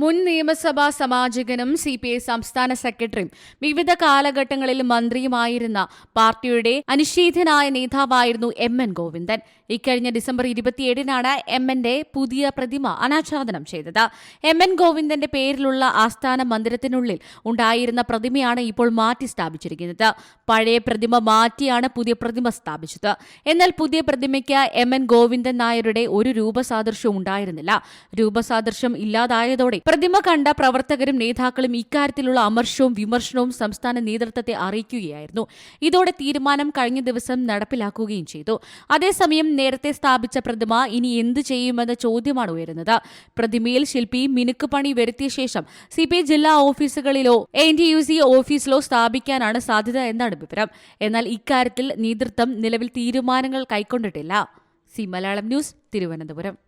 മുൻ നിയമസഭാ സമാജകനും C P I സംസ്ഥാന സെക്രട്ടറിയും വിവിധ കാലഘട്ടങ്ങളിൽ മന്ത്രിയുമായിരുന്ന പാർട്ടിയുടെ അനിഷേധ്യനായ നേതാവായിരുന്നു എം എൻ ഗോവിന്ദൻ. ഇക്കഴിഞ്ഞ ഡിസംബർ ഇരുപത്തിയേഴിനാണ് എം എന്റെ പുതിയ പ്രതിമ അനാച്ഛാദനം ചെയ്തത്. എം എൻ ഗോവിന്ദന്റെ പേരിലുള്ള ആസ്ഥാന മന്ദിരത്തിനുള്ളിൽ ഉണ്ടായിരുന്ന പ്രതിമയാണ് ഇപ്പോൾ മാറ്റി സ്ഥാപിച്ചിരിക്കുന്നത്. പഴയ പ്രതിമ മാറ്റിയാണ് പുതിയ പ്രതിമ സ്ഥാപിച്ചത്. എന്നാൽ പുതിയ പ്രതിമയ്ക്ക് എം എൻ ഗോവിന്ദൻ നായരുടെ ഒരു രൂപസാദൃശ്യം ഉണ്ടായിരുന്നില്ല. രൂപസാദൃശ്യം ഇല്ലാതായതോടെ പ്രതിമ കണ്ട പ്രവർത്തകരും നേതാക്കളും ഇക്കാര്യത്തിലുള്ള അമർഷവും വിമർശനവും സംസ്ഥാന നേതൃത്വത്തെ അറിയിക്കുകയായിരുന്നു. ഇതോടെ തീരുമാനം കഴിഞ്ഞ ദിവസം നടപ്പിലാക്കുകയും ചെയ്തു. അതേസമയം നേരത്തെ സ്ഥാപിച്ച പ്രതിമ ഇനി എന്ത് ചെയ്യുമെന്ന ചോദ്യമാണ് ഉയരുന്നത്. പ്രതിമയിൽ ശില്പി മിനുക്ക് പണി വരുത്തിയ ശേഷം സി ജില്ലാ ഓഫീസുകളിലോ എൻ യു സി ഓഫീസിലോ സ്ഥാപിക്കാനാണ് സാധ്യത എന്നാണ് വിവരം. എന്നാൽ ഇക്കാര്യത്തിൽ നേതൃത്വം നിലവിൽ തീരുമാനങ്ങൾ കൈക്കൊണ്ടിട്ടില്ല. C Malayalam news Thiruvananthapuram.